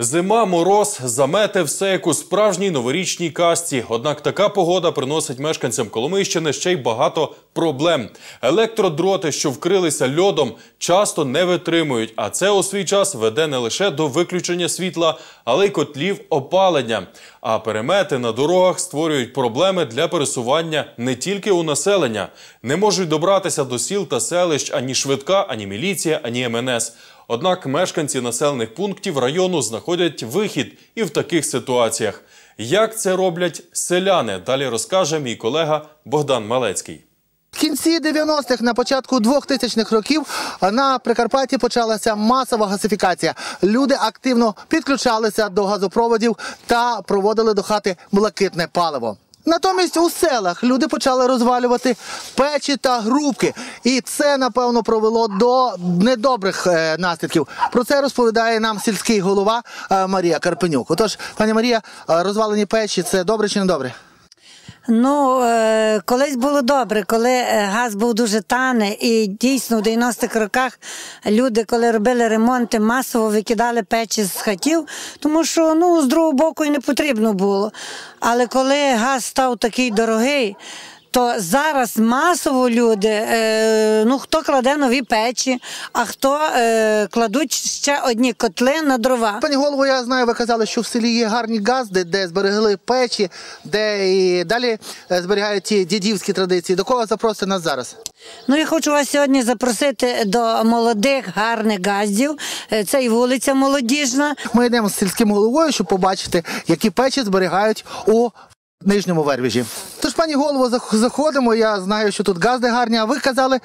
Зима, мороз, замети, все як у справжній новорічній касті. Однак така погода приносить мешканцям Коломийщини ще й багато проблем. Електродроти, що вкрилися льодом, часто не витримують, а це у свій час веде не лише до виключення світла, але й котлів опалення. А перемети на дорогах створюють проблеми для пересування не тільки у населення. Не можуть добратися до сіл та селищ ані швидка, ані міліція, ані МНС. Однак мешканці населених пунктів району знаходять вихід і в таких ситуаціях. Як це роблять селяни? Далі розкаже мій колега Богдан Малецький. Кінці 90-х, на початку 2000-х років на Прикарпатті почалася масова газифікація. Люди активно підключалися до газопроводів та проводили до хати блакитне паливо. Натомість у селах люди почали розвалювати печі та грубки, і це напевно провело до недобрих е, наслідків. Про це розповідає нам сільський голова е, Марія Карпенюк. Отож, пані Марія, е, розвалені печі це добре чи не добре? Ну, е, колись було добре, коли е, газ був дуже таний, і дійсно в 90-х роках люди, коли робили ремонти, масово викидали печі з хатів, тому що ну, з другого боку і не потрібно було. Але коли газ став такий дорогий, то зараз масово люди, е, ну хто кладе нові печі, а хто е, кладуть ще одні котли на дрова. Пані голово, я знаю, ви казали, що в селі є гарні газди, де зберегли печі, де і далі е, зберігають ті дідівські традиції. До кого запросити нас зараз? Ну, я хочу вас сьогодні запросити до молодих гарних газдів. Це і вулиця молодіжна. Ми йдемо з сільським головою, щоб побачити, які печі зберігають у нижньому вервіжі. Тож, пані голово, зах- заходимо. Я знаю, що тут газди гарні. А ви казали,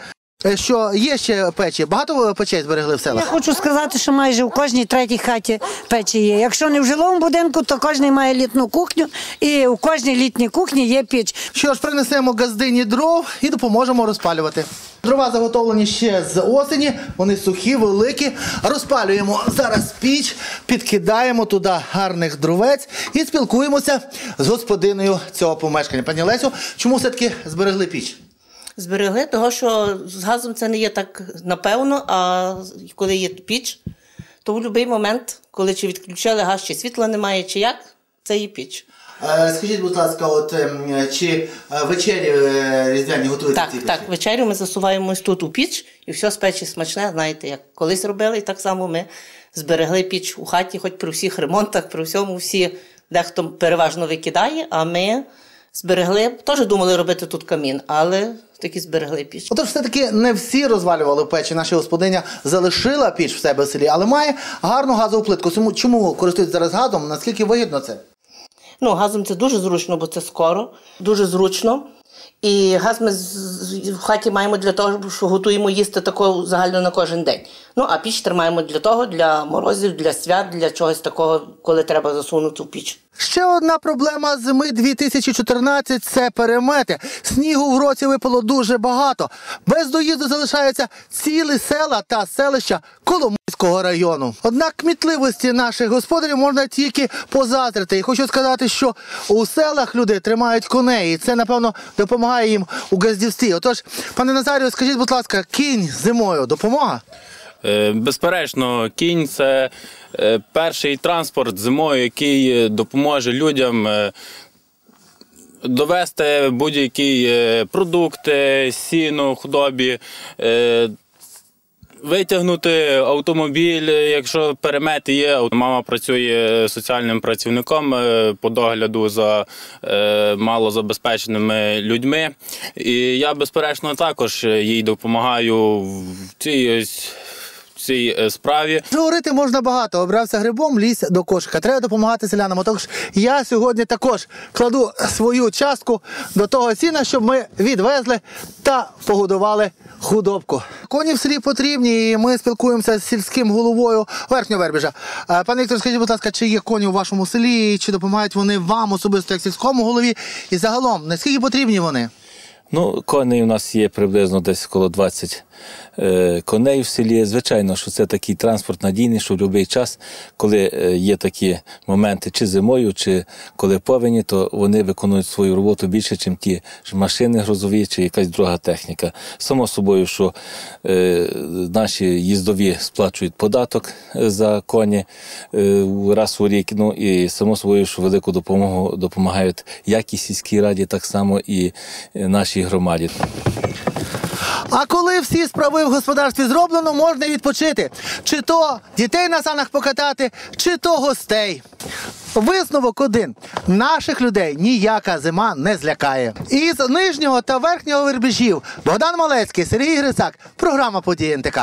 е, що є ще печі. Багато печей зберегли в Я хочу сказати, що майже у кожній третій хаті печі є. Якщо не в жилому будинку, то кожен має літну кухню, і у кожній літній кухні є піч. Що ж, принесемо газдині дров і допоможемо розпалювати. Дрова заготовлені ще з осені, вони сухі, великі. Розпалюємо зараз піч, підкидаємо туди гарних дровець і спілкуємося з господиною цього помешкання. Пані Лесю, чому все-таки зберегли піч? Зберегли, того що з газом це не є так напевно, а коли є піч, то в будь-який момент, коли чи відключали газ, чи світла немає, чи як, це є піч. Е, Скажіть, будь ласка, от ем, чи е, вечері е, різдвяні готуються? Так, так, вечерю ми засуваємось тут у піч, і все з печі смачне, знаєте, як колись робили, і так само ми зберегли піч у хаті, хоч при всіх ремонтах, при всьому всі дехто переважно викидає, а ми зберегли, теж думали робити тут камін, але таки зберегли піч. Отож, все-таки не всі розвалювали печі. Наша господиня залишила піч в себе в селі, але має гарну газову плитку. Чому, користується зараз газом? Наскільки вигідно це? Ну, газом це дуже зручно, бо це скоро, дуже зручно. І газ ми в хаті маємо для того, що готуємо їсти таку загально на кожен день. Ну, а піч тримаємо для того, для морозів, для свят, для чогось такого, коли треба засунути в піч. Ще одна проблема зими 2014 – це перемети. Снігу в році випало дуже багато. Без доїзду залишаються цілі села та селища Коломийського району. Однак кмітливості наших господарів можна тільки позаздрити. І хочу сказати, що у селах люди тримають коней, і це, напевно, допомагає їм у газдівстві. Отож, пане Назарію, скажіть, будь ласка, кінь зимою допомога? Е, Безперечно, кінь це е, перший транспорт зимою, який е, допоможе людям довести будь-які продукти, сіно, худобі. Витягнути автомобіль, якщо перемети є. Мама працює соціальним працівником по догляду за малозабезпеченими людьми. І я, безперечно, також їй допомагаю в цій, ось- цій е, справі. Говорити можна багато. Обрався грибом, лізь до кошика. Треба допомагати селянам. Отож, я сьогодні також кладу свою частку до того сіна, щоб ми відвезли та погодували худобку. Коні в селі потрібні, і ми спілкуємося з сільським головою верхнього вербіжа. Е, Пане Віктор, скажіть, будь ласка, чи є коні у вашому селі, чи допомагають вони вам особисто як сільському голові? І загалом, наскільки потрібні вони? Ну, коней у нас є приблизно десь коло 20 е, коней в селі. Звичайно, що це такий транспорт надійний, що в будь-який час, коли е, є такі моменти, чи зимою, чи коли повені, то вони виконують свою роботу більше, ніж ті ж машини грузові чи якась друга техніка. Само собою, що е, наші їздові сплачують податок е, за коні е, раз у рік. Ну і само собою, що велику допомогу допомагають як і сільській раді, так само і е, нашій громаді. А коли всі справи в господарстві зроблено, можна відпочити. Чи то дітей на санах покатати, чи то гостей. Висновок один: наших людей ніяка зима не злякає. Із нижнього та верхнього вербежів Богдан Малецький, Сергій Грицак. Програма події НТК.